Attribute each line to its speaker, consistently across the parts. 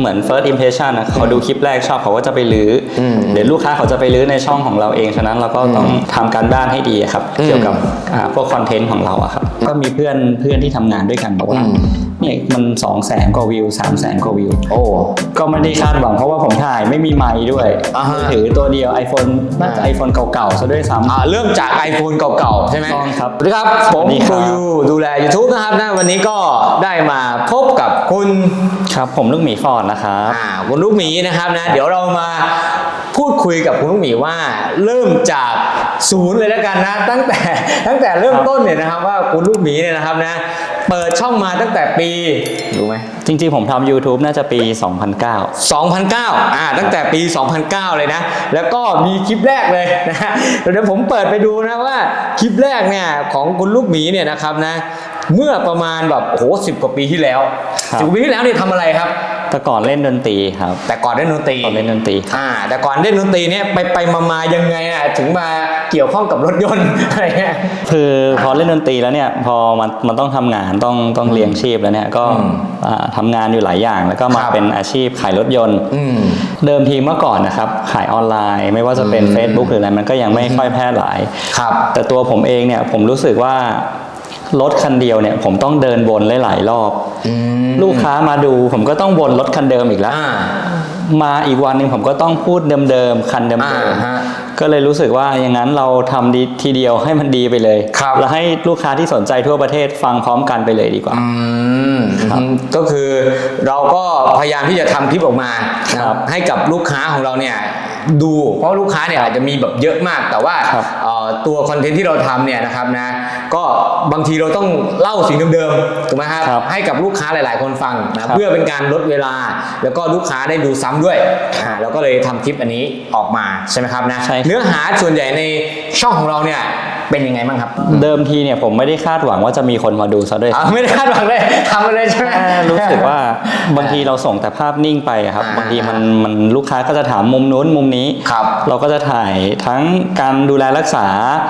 Speaker 1: เหมือน first impression นะเขาดูคลิปแรกชอบเขาก็จะไปลื้ออ
Speaker 2: ม
Speaker 1: เดี๋ยวลูกค้าเขาจะไปลื้อในช่องของเราเอง ฉะนั้นเราก็ต้องทำการบ้านให้ดีครับ
Speaker 2: อืม
Speaker 1: เกี่ยวกับอ่าพวกคอนเทนต์ของเราอะครับ ก็มีเพื่อนเพื่อนที่ทำงานด้วยกันบอกว่า
Speaker 2: อืม
Speaker 1: เนี่ยมัน2 0 0แสนกว่าวิว3 0 0แสนกว่าวิว
Speaker 2: โอ้
Speaker 1: ก็ไม่ได้คาดหวังเพราะว่าผมถ่ายไม่มีไมค์ด้วย
Speaker 2: อ่าฮะ
Speaker 1: มือถือตัวเดียว iPhone น่าจะ iPhone เก่าๆซะด้วยซ้ำ
Speaker 2: อ่าเริ่มจาก iPhone เก่าๆ ใช่ไหม
Speaker 1: ต้องครับ
Speaker 2: สวัสดีครับ ผม
Speaker 1: สวัสดีค
Speaker 2: ค
Speaker 1: รั
Speaker 2: รู
Speaker 1: บ
Speaker 2: ยูดูแล YouTube นะครับนะวันนี้ก็ได้มาพบกับคุณ
Speaker 1: ครับผมลูกหมีฟอร์ดนะครับ
Speaker 2: อ่าคุณลูกหมีนะครับนะ เดี๋ยวเรามา พูดคุยกับคุณลูกหมีว่าเริ่มจากศูนย์เลยแล้วกันนะ ตั้งแต่ตั้งแต่เริ่มต้นเนี่ยนะครับว่าคุณลูกหมีเนี่ยนะครับนะเปิดช่องมาตั้งแต่ปีรู้ไหม
Speaker 1: จริงๆ ผมทำ YouTube น่าจะปี 2009
Speaker 2: 2009อ่าตั้งแต่ปี 2009 เลยนะ แล้วก็มีคลิปแรกเลยนะฮะเดี๋ยวผมเปิดไปดูนะว่าคลิปแรกเนี่ยของคุณลูกหมีเนี่ยนะครับนะเมื่อประมาณแบบโอ้โหสิบกว่าปีที่แล้ว
Speaker 1: ครับ
Speaker 2: สิบกว่าปีที่แล้วเนี่ยทำอะไรครับ
Speaker 1: แต่ก่อนเล่นดนตรีครับ
Speaker 2: แต่ก่อนเล่นดนตรี
Speaker 1: ก่อนเล่นดนตรี
Speaker 2: อ่า แต่ก่อนเล่นดนตรีเนี่ยไปไปมามายังไงอะถึงมาเกี่ยวข้องกับรถยนต์อะไรเงี้ย
Speaker 1: คือพอเล่นดนตรีแล้วเนี่ยพอมันมันต้องทำงานต้องต้องเลี้ยงชีพแล้วเนี่ยก็
Speaker 2: อืม
Speaker 1: อ่าทำงานอยู่หลายอย่าง แล้วก็มา
Speaker 2: ครับ
Speaker 1: เป็นอาชีพขายรถยนต์
Speaker 2: อืม
Speaker 1: เดิมทีเมื่อก่อนนะครับขายออนไลน์ ไม่ว่าจะเป็น
Speaker 2: อืม
Speaker 1: Facebook หรืออะไรมันก็ยังไม่ค่อยแพร่หลาย
Speaker 2: ครับ
Speaker 1: แต่ตัวผมเองเนี่ยผมรู้สึกว่า รถคันเดียวเนี่ย ผมต้องเดินวนหลายๆรอบ
Speaker 2: อืม
Speaker 1: ลูกค้ามาดูผมก็ต้องวนรถคันเดิมอีกแล้ว
Speaker 2: อ่า
Speaker 1: มาอีกวันหนึ่งผมก็ต้องพูดเดิมๆคันเดิม
Speaker 2: อ่าฮะ
Speaker 1: ๆก็เลยรู้สึกว่าอย่างนั้นเราทำดีทีเดียวให้มันดีไปเลย
Speaker 2: ครับ
Speaker 1: แล้วให้ลูกค้าที่สนใจทั่วประเทศฟังพร้อมกันไปเลยดีกว่า
Speaker 2: อืมอืมก็คือเราก็พยายามที่จะทำคลิปออกมานะครับให้กับลูกค้าของเราเนี่ยดูเพราะลูกค้าเนี่ยอาจจะมีแบบเยอะมากแต่ว่า
Speaker 1: ครับ
Speaker 2: เอ่อตัวคอนเทนต์ที่เราทำเนี่ยนะครับนะ ก็บางทีเราต้องเล่าสิ่งเดิมๆถูกไหมครับ
Speaker 1: ครับ
Speaker 2: ให้กับลูกค้าหลาย ๆ คนฟังนะเพื่อเป็นการลดเวลา แล้วก็ลูกค้าได้ดูซ้ำด้วยอ่าเราก็เลยทำคลิปอันนี้ออกมาใช่ไหมครับนะ
Speaker 1: ใช่ครับ
Speaker 2: เนื้อหาส่วนใหญ่ในช่องของเราเนี่ยเป็นยังไงบ้างครับ
Speaker 1: เดิมทีเนี่ยผมไม่ได้คาดหวังว่าจะมีคนมาดูซะด้วย
Speaker 2: อ่าไม่ได้คาดหวังเลยทำไปเลยใช่ไหม
Speaker 1: แค่รู้สึกว่าบางทีเราส่งแต่ภาพนิ่งไปอะครับ
Speaker 2: อ่า
Speaker 1: บางทีมันมันลูกค้าก็จะถามมุมนู้นมุมนี้
Speaker 2: ครับ
Speaker 1: เราก็จะถ่ายทั้งการดูแลรักษา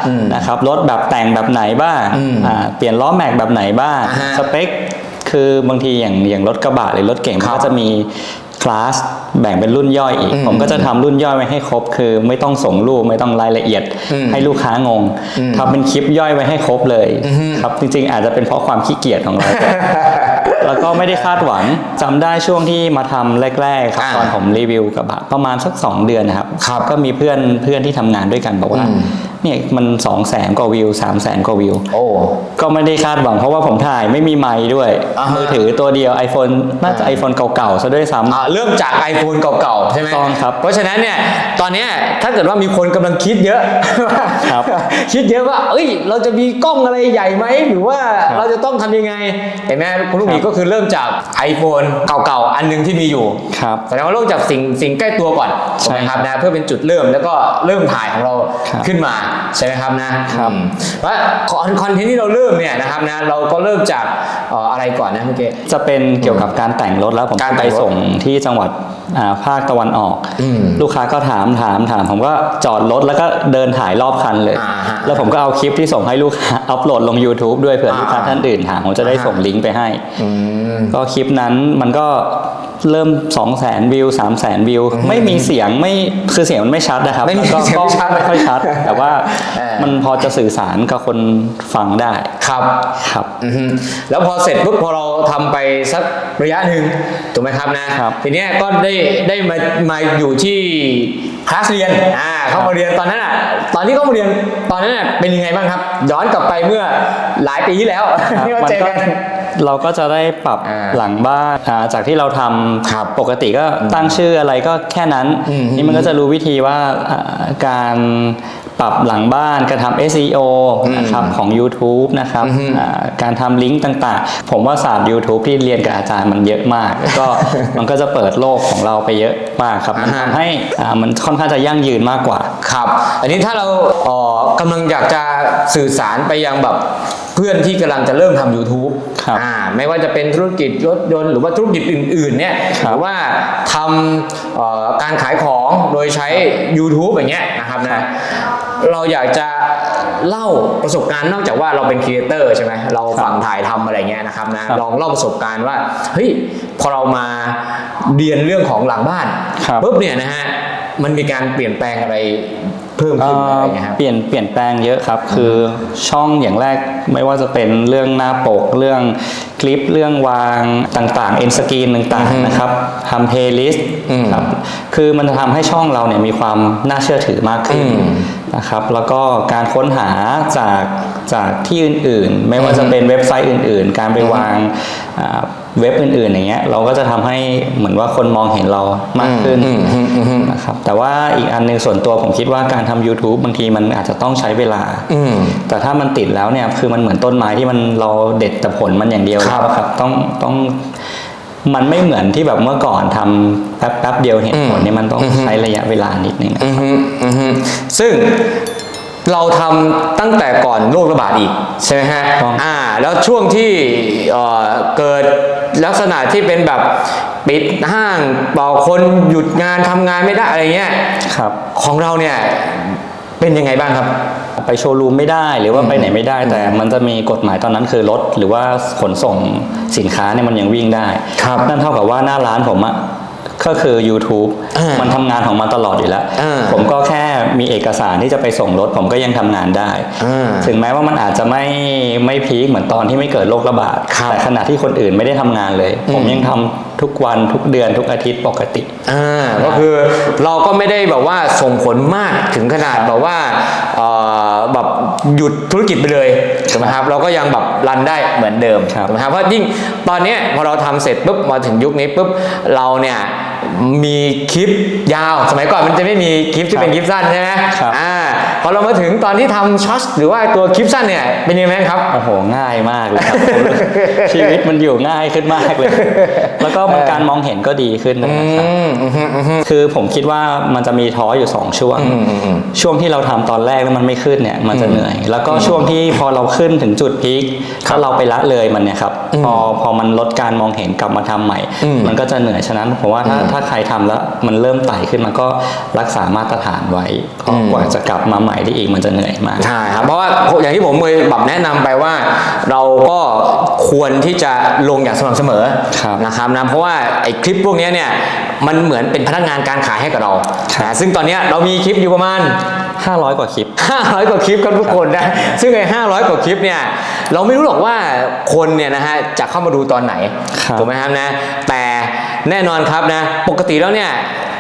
Speaker 2: อืม
Speaker 1: นะครับรถแบบแต่งแบบไหนบ้าง
Speaker 2: อืม
Speaker 1: อ่าเปลี่ยนล้อแม็กแบบไหนบ้าง
Speaker 2: อ่าฮะ
Speaker 1: สเปคคือบางทีอย่างอย่างรถกระบะหรือรถเก่ง
Speaker 2: ค
Speaker 1: มั
Speaker 2: รั
Speaker 1: น
Speaker 2: บ
Speaker 1: ก็จะมีคลาสแบ่งเป็นรุ่นย่อยอีก
Speaker 2: อืม
Speaker 1: ผมก็จะทำรุ่นย่อยไว้ให้ครบ คือไม่ต้องส่งรูปไม่ต้องรายละเอียด
Speaker 2: อืม
Speaker 1: ให้ลูกค้างง
Speaker 2: อืม
Speaker 1: ทำเป็นคลิปย่อยไว้ให้ครบเลย
Speaker 2: อือฮึ
Speaker 1: ครับจริง ๆ อาจจะเป็นเพราะความขี้เกียจของเราแล้วก็ไม่ได้คาดหวังจำได้ช่วงที่มาทำแรกๆครับ
Speaker 2: อ่า
Speaker 1: ตอนผมรีวิวกระบะประมาณสัก 2 เดือนนะครับ
Speaker 2: ครับ
Speaker 1: ก็มีเพื่อนเพื่อนที่ทำงานด้วยกันบอกว่า
Speaker 2: อืม
Speaker 1: เนี่ยมัน2 0 0แสนกว่าวิว3 0 0แสนกว่าวิว
Speaker 2: โอ้
Speaker 1: ก็ไม่ได้คาดหวังเพราะว่าผมถ่ายไม่มีไมค์ด้วย
Speaker 2: อ่าฮะ
Speaker 1: มือถือตัวเดียว iPhone น่าจะ iPhone เก่าๆซะด้วยซ้ำ
Speaker 2: อ่าเริ่มจาก iPhone เก่าๆ ใช่ไหม
Speaker 1: ต้องครับ
Speaker 2: เพราะฉะนั้นเนี่ยตอนเนี้ยถ้าเกิดว่ามีคนกำลังคิดเยอะ
Speaker 1: ครับ
Speaker 2: คิดเยอะว่า เอ้ย เราจะมีกล้องอะไรใหญ่ไหมหรือว่า
Speaker 1: ครับ
Speaker 2: เราจะต้องทำยังไงเห็นไหมคุณลูกหมี
Speaker 1: ครับ
Speaker 2: ก็คือเริ่มจาก iPhone เก่าๆ อันหนึงที่มีอยู่
Speaker 1: ครับ
Speaker 2: แสดงว่าเริ่มจากสิ่งสิ่งใกล้ตัวก่อน
Speaker 1: ใช่
Speaker 2: ถูกไหมครับนะเพื่อเป็นจุดเริ่มแล้วก็เริ่มถ่ายของเรา
Speaker 1: ครับ
Speaker 2: ขึ้นมาใช่ไหมครับนะครับอืมว่าคอนเทนต์ที่เราเริ่มเนี่ยนะครับนะเราก็เริ่มจากเอ่ออะไรก่อนนะเมื่อกี้
Speaker 1: จะเป็นเกี่ยวกับการแต่งรถแล้วผม
Speaker 2: การแต่
Speaker 1: ไป
Speaker 2: งรถ
Speaker 1: ส่งที่จังหวัดอ่าภาคตะวันออก
Speaker 2: อืม
Speaker 1: ลูกค้าก็ถามถามถาม ผมก็จอดรถแล้วก็เดินถ่ายรอบคันเลย
Speaker 2: อ่าฮะ
Speaker 1: แล้วผมก็เอาคลิปที่ส่งให้ลูกค้าอัปโหลดลง YouTube ด้วยเผื่อลูกค้า
Speaker 2: อ่า
Speaker 1: ท่านอื่นถามผมจะได้
Speaker 2: อ่าฮะ
Speaker 1: ส่งลิงก์ไปให้
Speaker 2: อืม
Speaker 1: ก็คลิปนั้นมันก็เริ่ม 2 0 0 0 0 0วิว3 0 0 0 0 0วิว ไม่มีเสียงไม่คือเสียงมันไม่ชัดนะครับ
Speaker 2: ไม่มี
Speaker 1: แล้วก็
Speaker 2: เสียงไม่ชัด
Speaker 1: ก็ไม่ค่อยชัด แต่ว่า
Speaker 2: เออ
Speaker 1: มันพอจะสื่อสารกับคนฟังได้
Speaker 2: ครับ
Speaker 1: ครับ
Speaker 2: อือฮึแล้วพอเสร็จปุ๊บพอเราทำไปสักระยะหนึ่งถูกไหมครับนะครับ ทีเนี้ยก็ได้ได้มามาอยู่ที่คลาสเรียนอ่าเข้ามาเรียนตอนนั้นอะตอนที่เข้ามาเรียนตอนนั้นอะเป็นยังไงบ้างครับ ย้อนกลับไปเมื่อหลายปีที่แล้ว
Speaker 1: ครับ
Speaker 2: ที่เรา
Speaker 1: มัน
Speaker 2: เจอ
Speaker 1: ก็
Speaker 2: กัน
Speaker 1: เราก็จะได้ปรับ
Speaker 2: อ่า
Speaker 1: หลังบ้านอ่าจากที่เราทำ
Speaker 2: ครับ
Speaker 1: ปกติก็ตั้งชื่ออะไรก็แค่นั้น
Speaker 2: อืม
Speaker 1: นี่มันก็จะรู้วิธีว่าอ่าการ ปรับหลังบ้านการทำ SEO
Speaker 2: อืม
Speaker 1: นะครับของ YouTube นะครับ
Speaker 2: อือฮึ
Speaker 1: อ่าการทำลิงก์ต่างๆ ผมว่าศาสตร์ YouTube ที่เรียนกับอาจารย์มันเยอะมากแล้วก็มันก็จะเปิดโลกของเราไปเยอะมากครับมัน
Speaker 2: อ่าฮะ
Speaker 1: ทำให้อ่ามันค่อนข้างจะยั่งยืนมากกว่า
Speaker 2: ครับ อันนี้ถ้าเราเอ่อกำลังอยากจะสื่อสารไปยังแบบเพื่อนที่กำลังจะเริ่มทำ YouTube
Speaker 1: ครับ
Speaker 2: อ่าไม่ว่าจะเป็นธุรกิจรถยนต์หรือว่าธุรกิจอื่นๆเนี่ย
Speaker 1: ครั
Speaker 2: ห
Speaker 1: บ
Speaker 2: รือว่าทำเอ่อการขายของโดยใช้ YouTube อย่างเงี้ยนะครับ
Speaker 1: ครั
Speaker 2: นะ
Speaker 1: บ
Speaker 2: เราอยากจะเล่าประสบการณ์นอกจากว่าเราเป็นครีเอเตอร์ใช่ไหมเราฝั่งถ่ายทำอะไรเงี้ยนะครับนะครับ ลองเล่าประสบการณ์ว่าเฮ้ยพอเรามาเรียนเรื่องของหลังบ้าน
Speaker 1: ครับ
Speaker 2: ปุ๊บเนี่ยนะฮะมันมีการเปลี่ยนแปลงอะไร เพิ่มขึ้นอะไรอย่างเงี้ยครับ
Speaker 1: เปลี่ยนเปลี่ยนแปลงเยอะครับ คือช่องอย่างแรกไม่ว่าจะเป็นเรื่องหน้าปกเรื่องคลิปเรื่องวางต่างๆเอ็นสกรีนต่าง
Speaker 2: อือฮึ
Speaker 1: ๆนะครับทำเพลย์ลิสต์
Speaker 2: อืม
Speaker 1: ครับคือมันจะทำให้ช่องเราเนี่ยมีความน่าเชื่อถือมากขึ้น
Speaker 2: อืม
Speaker 1: นะครับแล้วก็การค้นหาจากจากที่อื่นๆ ไม่ว่า
Speaker 2: อือฮึ
Speaker 1: จะเป็นเว็บไซต์อื่น ๆ การไปวางอ่า เว็บอื่นๆอย่างเงี้ยเราก็จะทำให้เหมือนว่าคนมองเห็นเรามากขึ้น
Speaker 2: อืมอืมอืมอืม
Speaker 1: นะครับแต่ว่าอีกอันหนึงส่วนตัวผมคิดว่าการทำ YouTube บางทีมันอาจจะต้องใช้เวลา
Speaker 2: อืม
Speaker 1: แต่ถ้ามันติดแล้วเนี่ยคือมันเหมือนต้นไม้ที่มันเราเด็ดแต่ผลมันอย่างเดียว
Speaker 2: ครับ
Speaker 1: แล้วครับต้องต้องมันไม่เหมือนที่แบบเมื่อก่อนทำแป๊บแป๊บเดียวเห็นผล
Speaker 2: อืม
Speaker 1: เนี่ยมันต้อง
Speaker 2: อือฮึ
Speaker 1: ใช้ระยะเวลานิดนึงนะ
Speaker 2: อือฮึอือฮึซึ่งเราทำตั้งแต่ก่อนโรคระบาดอีก ใช่ไหมฮะ
Speaker 1: ต้อง
Speaker 2: อ่า แล้วช่วงที่เอ่อเกิด ลักษณะที่เป็นแบบปิดห้างเป่าคนหยุดงานทำงานไม่ได้อะไรเงี้ย
Speaker 1: ครับ
Speaker 2: ของเราเนี่ยเป็นยังไงบ้างครับ
Speaker 1: ไปโชว์รูมไม่ได้หรือว่าไปไหนไม่ได้ แต่มันจะมีกฎหมายตอนนั้นคือรถหรือว่าขนส่งสินค้าเนี่ยมันยังวิ่งได้
Speaker 2: ครับ
Speaker 1: นั่นเท่ากับว่าหน้าร้านผมอะ ก็คือ YouTube
Speaker 2: อ่ามั
Speaker 1: มันทำงานของมันตลอดอยู่แล้ว
Speaker 2: อ่า
Speaker 1: ผมก็แค่มีเอกสารที่จะไปส่งรถ ผมก็ยังทำงานได้
Speaker 2: อ่า
Speaker 1: ถึงแม้ว่ามันอาจจะไม่ไม่พีคเหมือนตอนที่ไม่เกิดโรคระบาด
Speaker 2: ครับ
Speaker 1: แต่ขณะที่คนอื่นไม่ได้ทำงานเลยผม
Speaker 2: อืม
Speaker 1: ยังทำทุกวันทุกเดือนทุกอาทิตย์ปกติ
Speaker 2: อ่าก็คือเราก็ไม่ได้แบบว่าส่งผลมากถึงขนาดแบบว่าเอ่อแบบหยุดธุรกิจไปเลยถูกไหมครับเราก็ยังแบบรันได้เหมือนเดิม
Speaker 1: ครับ
Speaker 2: ถูกไหมครับเพราะยิ่งตอนเนี้ยพอเราทำเสร็จปุ๊บมาถึงยุคนี้ปุ๊บเราเนี่ย มีคลิปยาว สมัยก่อนมันจะไม่มีคลิปที่เป็นคลิปสั้นใช่ไหม
Speaker 1: ครับ
Speaker 2: อ่าพอเรามาถึงตอนที่ทำช็อตหรือว่าตัวคลิปสั้นเนี่ยเป็นยังไงครับ
Speaker 1: โอ้โหง่ายมากเลยครับผมรู้สึกชีวิตมันอยู่ง่ายขึ้นมากเลย แล้วก็มันการมองเห็นก็ดีขึ้นนะ
Speaker 2: อื
Speaker 1: ครับ
Speaker 2: มอืมอืมอืม
Speaker 1: คือผมคิดว่ามันจะมีท้ออยู่สองช่วง
Speaker 2: อืมอืมอืม
Speaker 1: ช่วงที่เราทำตอนแรกแล้วมันไม่ขึ้นเนี่ยมันจะเหนื่อย แล้วก็ช่วงที่พอเราขึ้นถึงจุดพีคถ้าเราไปละเลยมันเนี่ยครับ
Speaker 2: อืม
Speaker 1: พอพอมันลดการมองเห็นกลับมาทำใหม่
Speaker 2: อืม
Speaker 1: มันก็จะเหนื่อยฉะนั้นผมว่าถ้า
Speaker 2: อืม
Speaker 1: ถ้าใครทำแล้วมันเริ่มไต่ขึ้นมันก็รักษามาตรฐานไว้เพราะ
Speaker 2: อืม
Speaker 1: กว่าจะกลับมาใหม่ได้อีกมันจะเหนื่อยมาก
Speaker 2: ใช่ครับเพราะว่าอย่างที่ผมเคยแบบแนะนำไปว่า เราก็ควรที่จะลงอย่างสม่ำเสมอ
Speaker 1: ครับ
Speaker 2: นะครับนะเพราะว่าไอ้คลิปพวกเนี้ยเนี่ยมันเหมือนเป็นพนักงานการขายให้กับเรา
Speaker 1: ครับ
Speaker 2: นะซึ่งตอนเนี้ยเรามีคลิปอยู่ประมาณ
Speaker 1: 500 กว่าคลิป
Speaker 2: 500 กว่าคลิปกันทุกคนนะ ซึ่งไอ้500 กว่าคลิปเนี่ย เราไม่รู้หรอกว่าคนเนี่ยนะฮะจะเข้ามาดูตอนไหน
Speaker 1: ครับ
Speaker 2: ถูกไหมครับนะ แต่แน่นอนครับนะ ปกติแล้วเนี่ย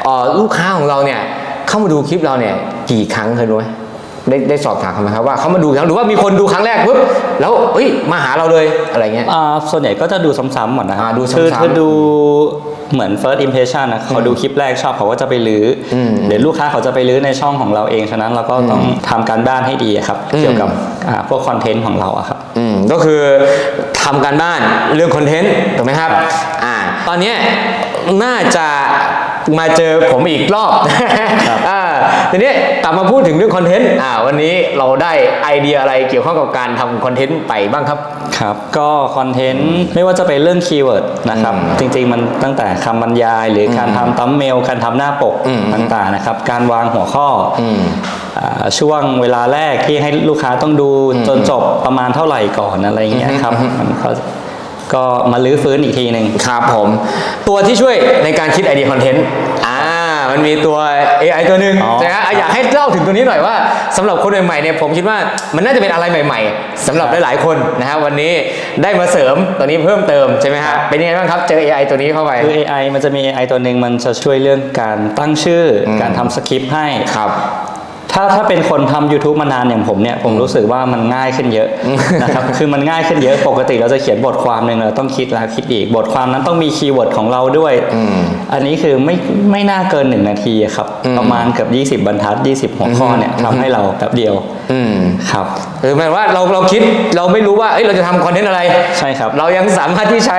Speaker 2: เอ่อลูกค้าของเราเนี่ยเข้ามาดูคลิปเราเนี่ยกี่ครั้งเคยรู้ไหมได้ได้สอบถามเขาไหมครับว่าเขามาดูครั้งหรือว่ามีคนดูครั้งแรกปุ๊บแล้วเอ้ยมาหาเราเลยอะไรเงี้ย
Speaker 1: อ่าส่วนใหญ่ก็จะดูซ้ำๆหมดนะครั
Speaker 2: อ่าดูซ้ำๆ
Speaker 1: คือคือดู เหมือน first impression นะเขาดูคลิปแรกชอบเขาก็จะไปลื้ออ
Speaker 2: ม
Speaker 1: เดี๋ยวลูกค้าเขาจะไปลื้อในช่องของเราเองฉะนั้นเราก็ต้องทำการบ้านให้ดีอะครับ
Speaker 2: อืม
Speaker 1: เกี่ยวกับอ่าพวกคอนเทนต์ของเราอะครับ
Speaker 2: อืมก็คือทำการบ้านเรื่องคอนเทนต์ถูกไหมครับ
Speaker 1: ครับ
Speaker 2: อ่าตอนเนี้ยน่าจะมาเจอผมอีกรอบ
Speaker 1: ครับ
Speaker 2: อ่า ทีนี้กลับมาพูดถึงเรื่องคอนเทนต์อ่าวันนี้เราได้ไอเดียอะไรเกี่ยวข้องกับการทำคอนเทนต์ไปบ้างครับ
Speaker 1: ครับ ก็คอนเทนต์ไม่ว่าจะเป็นเรื่องคีย์เวิร์ดนะครับ
Speaker 2: อืม
Speaker 1: จริงๆมันตั้งแต่คำบรรยาย หรือการทำตัมเมล การทำหน้าปก
Speaker 2: อืม
Speaker 1: ต่างๆนะครับ การวางหัวข้ออ
Speaker 2: อืม
Speaker 1: อ่าช่วงเวลาแรกที่ให้ลูกค้าต้องดู
Speaker 2: อืม
Speaker 1: จนจบประมาณเท่าไหร่ก่อนอะไรอย่างเงี้ยครับ
Speaker 2: อืม
Speaker 1: มันก็ก็มาลื้อฟื้นอีกทีหนึ่ง
Speaker 2: ครับผม ตัวที่ช่วยในการคิดไอเดียคอนเทนต์อ่า มันมีตัว AI ตัวหนึ่ง
Speaker 1: อ๋อ
Speaker 2: นะฮะอยากให้เล่าถึงตัวนี้หน่อยว่าสำหรับคนใหม่ๆเนี่ยผมคิดว่ามันน่าจะเป็นอะไรใหม่ ๆสำหรับหลายๆคนนะฮะวันนี้ได้มาเสริมตัวนี้เพิ่มเติมใช่ไหมฮะเป็นยังไงบ้างครับเจอ AI ตัวนี้เข้าไป
Speaker 1: คือ AI มันจะมี AI ตัวหนึ่งมันจะช่วยเรื่องการตั้งชื่ออ
Speaker 2: ม
Speaker 1: การทำสคริปต์ให้
Speaker 2: ครับ
Speaker 1: ถ้าถ้าเป็นคนทำ YouTube มานานอย่างผมเนี่ยผมรู้สึกว่ามันง่ายขึ้นเยอะนะครับคือมันง่ายขึ้นเยอะปกติเราจะเขียนบทความหนึ่งเราต้องคิดแล้วคิดอีกบทความนั้นต้องมีคีย์เวิร์ดของเราด้วย
Speaker 2: อืม
Speaker 1: อันนี้คือไม่ไม่น่าเกินหนึ่งนาทีอะครับ
Speaker 2: อืม
Speaker 1: ประมาณเกือบ20 บรรทัด 20 หัวข้อเนี่ย
Speaker 2: อืม
Speaker 1: ทำให้เราแป๊บเดียว
Speaker 2: อืม
Speaker 1: ครับ
Speaker 2: คือหมายว่าเราเราคิดเราไม่รู้ว่าเอ้ยเราจะทำคอนเทนต์อะไร
Speaker 1: ใช่ครับ
Speaker 2: เรายังสามารถที่ใช้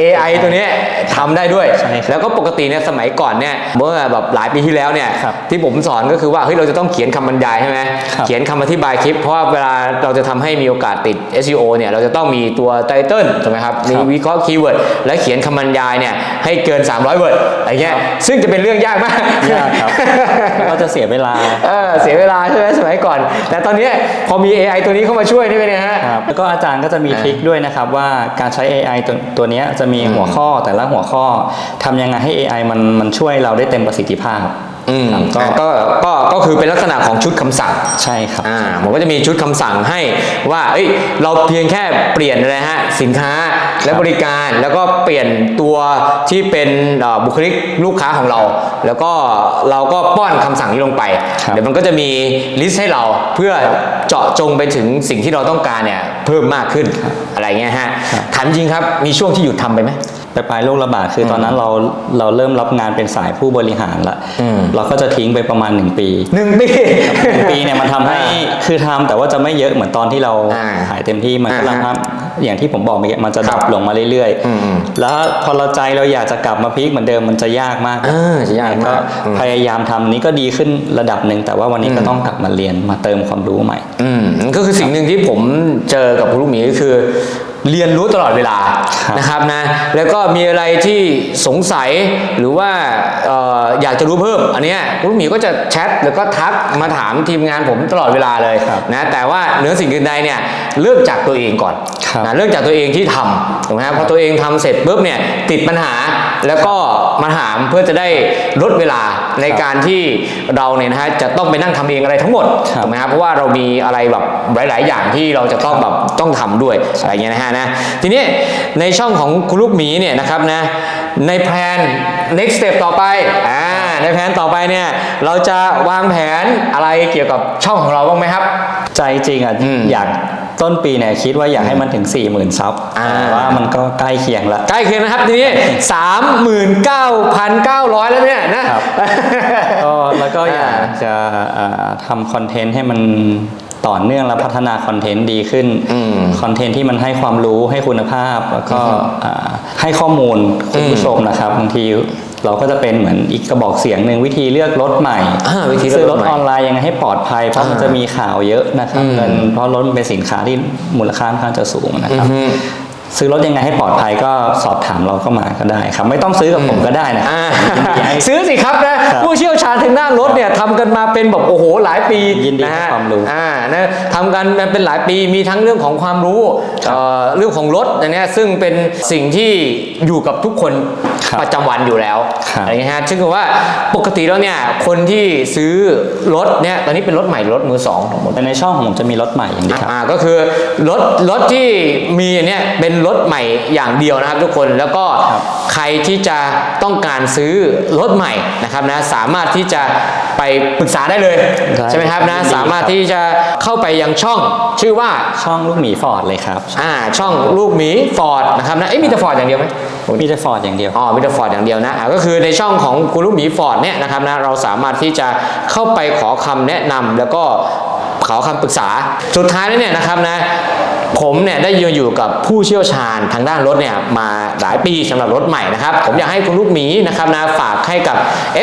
Speaker 2: AI ตัวเนี้ยทำได้ด้วย
Speaker 1: ใช่ครับ
Speaker 2: แล้วก็ปกติเนี่ยสมัยก่อนเนี่ยเมื่อแบบหลายปีที่แล้วเนี่ย
Speaker 1: ครับ
Speaker 2: ที่ผมสอนก็คือว่าเฮ้ยเราจะต้องเขียนคำบรรยายใช่ไหม
Speaker 1: ครับ
Speaker 2: เขียนคำอธิบายคลิป เพราะว่าเวลาเราจะทำให้มีโอกาสติด SEO เนี่ยเราจะต้องมีตัวไตเติลถูกไหมครับมีวิเคราะห์คีย์เวิร์ดและเขียนคำบรรยายเนี่ยให้เกิน 300เวิร์ดอะไรเงี้ยซึ่งจะเป็นเรื่องยากมาก
Speaker 1: ยากครับแล้วก็จะเสียเวลา
Speaker 2: เออเสียเวลาใช่ไหมสมัยก่อน แต่ตอนอนเนี้ยพอมี AI ตัวนี้เข้ามาช่วยนี่เป็นไงฮะ
Speaker 1: ครับแล้วก็อาจารย์ก็จะมี
Speaker 2: อ่า
Speaker 1: ทริคด้วยนะครับว่าการใช้ AI ตัวตัวเนี้ยจะมี
Speaker 2: อืม
Speaker 1: หัวข้อแต่ละหัวข้อทำยังไงให้ AI มันมันช่วยเราได้เต็มประสิทธิภาพ
Speaker 2: อืม
Speaker 1: ครับ
Speaker 2: ก็ก็ก็ก็คือเป็นลักษณะของชุดคำสั่ง
Speaker 1: ใช่ครับ
Speaker 2: อ่าผมก็จะมีชุดคำสั่งให้ว่าเอ้ยเราเพียงแค่เปลี่ยนอะไรฮะสินค้า และบริการแล้วก็เปลี่ยนตัวที่เป็นเอ่อบุคลิกลูกค้าของเรา แล้วก็เราก็ป้อนคำสั่งนี้ลงไป
Speaker 1: ครับ
Speaker 2: เดี๋ยวมันก็จะมีลิสต์ให้เราเพื่อเจาะจงไปถึงสิ่งที่เราต้องการเนี่ยเพิ่มมากขึ้นอะไรเงี้ยฮะถามจริงครับมีช่วงที่หยุดทำไปไหม
Speaker 1: ไปปลายโรคระบาดคือตอนนั้นเราเราเริ่มรับงานเป็นสายผู้บริหารละ
Speaker 2: อืม
Speaker 1: เราก็จะทิ้งไปประมาณ 1 ปี
Speaker 2: หนึ่งปี
Speaker 1: หนึ่งปีเนี่ยมันทำให้คือทำแต่ว่าจะไม่เยอะเหมือนตอนที่เรา
Speaker 2: อ่า
Speaker 1: หายเต็มที่มันก็
Speaker 2: อ่าฮะ
Speaker 1: ทำ อย่างที่ผมบอกเมื่อกี้มันจะดรอป
Speaker 2: ครับ
Speaker 1: ลงมาเรื่อย
Speaker 2: อืม
Speaker 1: ๆแล้วพอเราใจเราอยากจะกลับมาพีคเหมือนเดิมมันจะยากมาก
Speaker 2: อ่าจะยากมาก
Speaker 1: ก็
Speaker 2: อืม
Speaker 1: พยายามทำนี้ก็ดีขึ้นระดับหนึ่งแต่ว่าวันนี้ก็ต้องกลับมาเรียนมาเติมความรู้ใหม่
Speaker 2: อืมก็คือสิ่งหนึ่งที่ผมเจอกับคุณลูกหมีก็คือ เรียนรู้ตลอดเวลา
Speaker 1: ครับ
Speaker 2: นะครับนะแล้วก็มีอะไรที่สงสัยหรือว่าเอ่ออยากจะรู้เพิ่ม อันเนี้ยคุณลูกหมีก็จะแชทหรือก็ทักมาถามทีมงานผมตลอดเวลาเลย
Speaker 1: ครับ
Speaker 2: นะแต่ว่าเหนือสิ่งอื่นใดเนี่ยเริ่มจากตัวเองก่อน
Speaker 1: ครับ
Speaker 2: นะเริ่มจากตัวเองที่ทำถูกไหมครับพอตัวเองทำเสร็จปุ๊บเนี่ยติดปัญหาแล้วก็มาถามเพื่อจะได้ลดเวลา ในการที่เราเนี่ยนะฮะจะต้องไปนั่งทำเองอะไรทั้งหมด
Speaker 1: ครับ
Speaker 2: ถูกไหมครับเพราะว่าเรามีอะไรแบบหลาย ๆ อย่างที่เราจะต้องแบบต้องทำด้วยอะไรเงี้ยนะฮะนะทีนี้ในช่องของคุณลูกหมีเนี่ยนะครับนะในแผน next step ต่อไปอ่าในแผนต่อไปเนี่ยเราจะวางแผนอะไรเกี่ยวกับช่องของเราบ้างไหมครับ
Speaker 1: ใจจริงอะ
Speaker 2: อืม
Speaker 1: อยาก ต้นปีเนี่ยคิดว่าอยากให้มันถึง 4 0,000ซับ
Speaker 2: อ่า
Speaker 1: แต่ว่ามันก็ใกล้เคียงละ
Speaker 2: ใกล้เคียงนะครับทีนี้สามหมื่นเก้าพันเก้าร้อยแล้วเนี่ยนะ ครับ
Speaker 1: ก็แล้วก็อยาก
Speaker 2: อ่า
Speaker 1: จะเอ่อทำคอนเทนต์ให้มันต่อเนื่องและพัฒนาคอนเทนต์ดีขึ้น
Speaker 2: อืม
Speaker 1: คอนเทนต์ที่มันให้ความรู้ให้คุณภาพ แล้วก็อ่าให้ข้อมูลคุณผู้ชมนะครับบางที เราก็จะเป็นเหมือนอีกกระบอกเสียงหนึ่งวิธีเลือกรถใหม่
Speaker 2: อ่าวิธีเลือก
Speaker 1: ซื้อร
Speaker 2: ร
Speaker 1: ถ
Speaker 2: ถใหม่
Speaker 1: ออนไลน์ยังไงให้ปลอดภัยเพราะมัน
Speaker 2: อ่า
Speaker 1: จะมีข่าวเยอะนะครับ
Speaker 2: อืม
Speaker 1: เงินเพราะรถมันเป็นสินค้าที่มูลค่าค่อนข้างจะสูงนะครับ
Speaker 2: อืม
Speaker 1: ซื้อรถยังไงให้ปลอดภัยก็สอบถามเราเข้ามาก็ได้ครับ ไม่ต้องซื้อกับผมก็ได้นะ
Speaker 2: อ่า
Speaker 1: ยินดีให้
Speaker 2: ซื้อสิครับนะครับผู้เชี่ยวชาญทางด้านรถเนี่ยทำกันมาเป็นแบบโอ้โหหลายปี
Speaker 1: ยินดี
Speaker 2: นะ
Speaker 1: ให้
Speaker 2: ฮะ
Speaker 1: ความรู้
Speaker 2: อ่านะทำกันมาเป็นหลายปีมีทั้งเรื่องของความรู้เอ่อเรื่องของรถอันเนี้ยซึ่งเป็นสิ่งที่อยู่กับทุกคน
Speaker 1: ครับ
Speaker 2: ประจำวันอยู่แล้ว
Speaker 1: ครับ
Speaker 2: อะไรเงี้ยฮะซึ่งคือว่าปกติแล้วเนี่ยคนที่ซื้อรถเนี่ยตอนนี้เป็นรถใหม่หรือรถมือสองทั้งหมด
Speaker 1: แต่ในช่องของผมจะมีรถใหม่อย่างนี้ครับ
Speaker 2: อ่าก็คือรถรถที่มีเนี่ยเป็นรถใหม่อย่างเดียวนะครับทุกคนแล้วก็
Speaker 1: ครับ
Speaker 2: ใครที่จะต้องการซื้อรถใหม่นะครับนะสามารถที่จะไปปรึกษาได้เลย
Speaker 1: ได้
Speaker 2: ใช่ไหมครับนะ
Speaker 1: ยินดี
Speaker 2: สามารถ
Speaker 1: ครับ
Speaker 2: ที่จะเข้าไปยังช่องชื่อว่า
Speaker 1: ช่องลูกหมีฟอร์ดเลยครับ
Speaker 2: อ่าช่องลูกหมีฟอร์ดนะครับนะเอ้ยมีแต่ฟอร์ดอย่างเดียวไหม
Speaker 1: มีแต่ฟอร์ดอย่างเดียว
Speaker 2: อ๋อมีแต่ฟอร์ดอย่างเดียวนะอ่าก็คือในช่องของคุณลูกหมีฟอร์ดเนี่ยนะครับนะเราสามารถที่จะเข้าไปขอคำแนะนำแล้วก็ขอคำปรึกษา สุดท้ายแล้วเนี่ยนะครับนะ ผมเนี่ยได้ยืนอยู่กับผู้เชี่ยวชาญทางด้านรถเนี่ยมาหลายปีสำหรับรถใหม่นะครับ ผมอยากให้คุณลูกหมีนะครับนะฝากให้กับ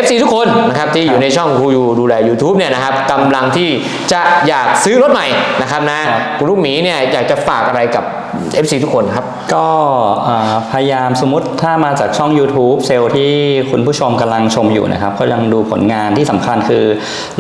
Speaker 2: FC ทุกคนนะครับที่อยู่ในช่องครูยูดูแล YouTube เนี่ยนะครับกำลังที่จะอยากซื้อรถใหม่นะครับนะครับคุณลูกหมีเนี่ยอยากจะฝากอะไรกับ FC ทุกคนครับ
Speaker 1: ก็อ่าพยายามสมมติถ้ามาจากช่อง YouTube เซลล์ที่คุณผู้ชมกำลังชมอยู่นะครับ ก็ยังดูผลงานที่สำคัญคือ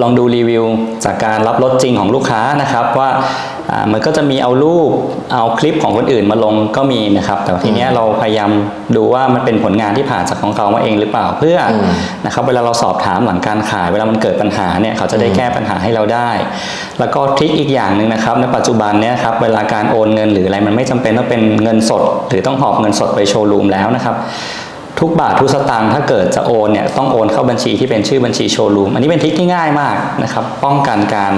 Speaker 1: ลองดูรีวิวจากการรับรถจริงของลูกค้านะครับว่าอ่า มันก็จะมีเอารูปเอาคลิปของคนอื่นมาลงก็มีนะครับ แต่ทีเนี้ยเราพยายามดูว่ามันเป็นผลงานที่ผ่านจากของเขามาเองหรือเปล่าเพื่ออ
Speaker 2: ม
Speaker 1: นะครับเวลาเราสอบถามหลังการขาย เวลามันเกิดปัญหาเนี่ยเขาจะได้แก้ปัญหาให้เราได้ แล้วก็ทริคอีกอย่างหนึ่งนะครับในปัจจุบันเนี่ยครับเวลาการโอนเงินหรืออะไรมันไม่จำเป็นต้องเป็นเงินสด หรือต้องหอบเงินสดไปโชว์รูมแล้วนะครับ ทุกบาททุกสตางค์ถ้าเกิดจะโอนเนี่ยต้องโอนเข้าบัญชีที่เป็นชื่อบัญชีโชว์รูมอันนี้เป็นทิคที่ง่ายมากนะครับ ป้องกันการ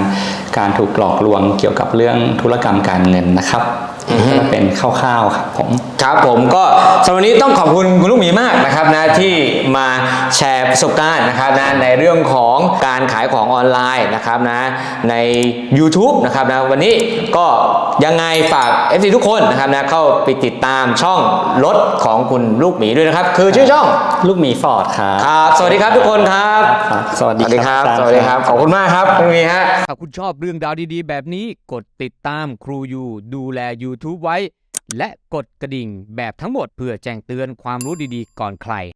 Speaker 1: การถูกหลอกลวงเกี่ยวกับเรื่องธุรกรรมการเงินนะครับ ก็เป็นคร่าวๆครับผม
Speaker 2: ครับผมก็สำหรับวันนี้ต้องขอบคุณคุณลูกหมีมากนะครับนะที่มาแชร์ประสบการณ์นะครับนะในเรื่องของการขายของออนไลน์นะครับนะใน YouTube นะครับนะวันนี้ก็ยังไงฝาก FC ทุกคนนะครับนะเข้าไปติดตามช่องรถของคุณลูกหมีด้วยนะครับ คือชื่อช่อง
Speaker 1: ลูกหมีฟอร์ดครับ
Speaker 2: ครับ สวัสดีครับทุกคนครับ
Speaker 1: ครับสวัสดี
Speaker 2: ครับ
Speaker 1: อาจารย์
Speaker 2: สวัสดีครับ ขอบคุณมากครับคุณลูกหมีฮะ
Speaker 3: ถ้าคุณชอบเรื่องราวดีๆ แบบนี้กดติดตามครูยูดูแล YouTube ไว้ และกดกระดิ่งแบบทั้งหมดเพื่อแจ้งเตือนความรู้ดีๆ ก่อนใคร